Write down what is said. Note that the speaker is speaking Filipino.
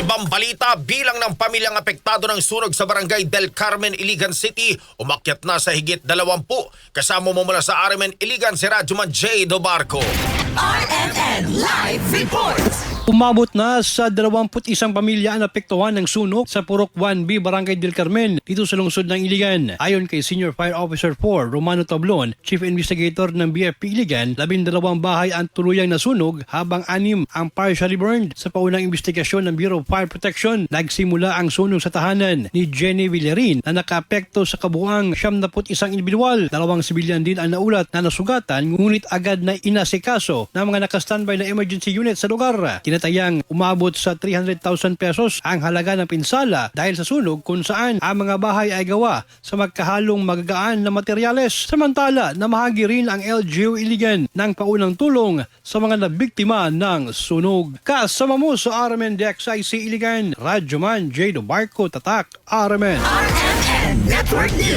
ibang balita, bilang ng pamilyang apektado ng sunog sa barangay Del Carmen, Iligan City, umakyat na sa higit 20. Kasama mo mula sa Arimen, Iligan, si Radyoman J. Dobarco. RMN Live Reports. Umabot na sa 21 pamilya ang apektuhan ng sunog sa Purok 1B, Barangay del Carmen, dito sa lungsod ng Iligan. Ayon kay Senior Fire Officer 4, Romano Tablon, Chief Investigator ng BFP Iligan, 12 bahay ang tuluyang nasunog habang anim ang partially burned. Sa paunang investigasyon ng Bureau of Fire Protection, nagsimula ang sunog sa tahanan ni Jenny Villarin na nakaapekto sa kabuang 71 individual. Dalawang sibilyan din ang naulat na nasugatan ngunit agad na inasikaso ng mga nakastandby na emergency unit sa lugar. Tinatayang umabot sa 300,000 pesos ang halaga ng pinsala dahil sa sunog kung saan ang mga bahay ay gawa sa magkahalong magagaan na materyales. Samantala, namahagi rin ang LGU Iligan ng paunang tulong sa mga nabiktima ng sunog. Kasama mo sa RMN DXIC Iligan, Radyoman J. Barco Tatak, RMN. RMN Network News.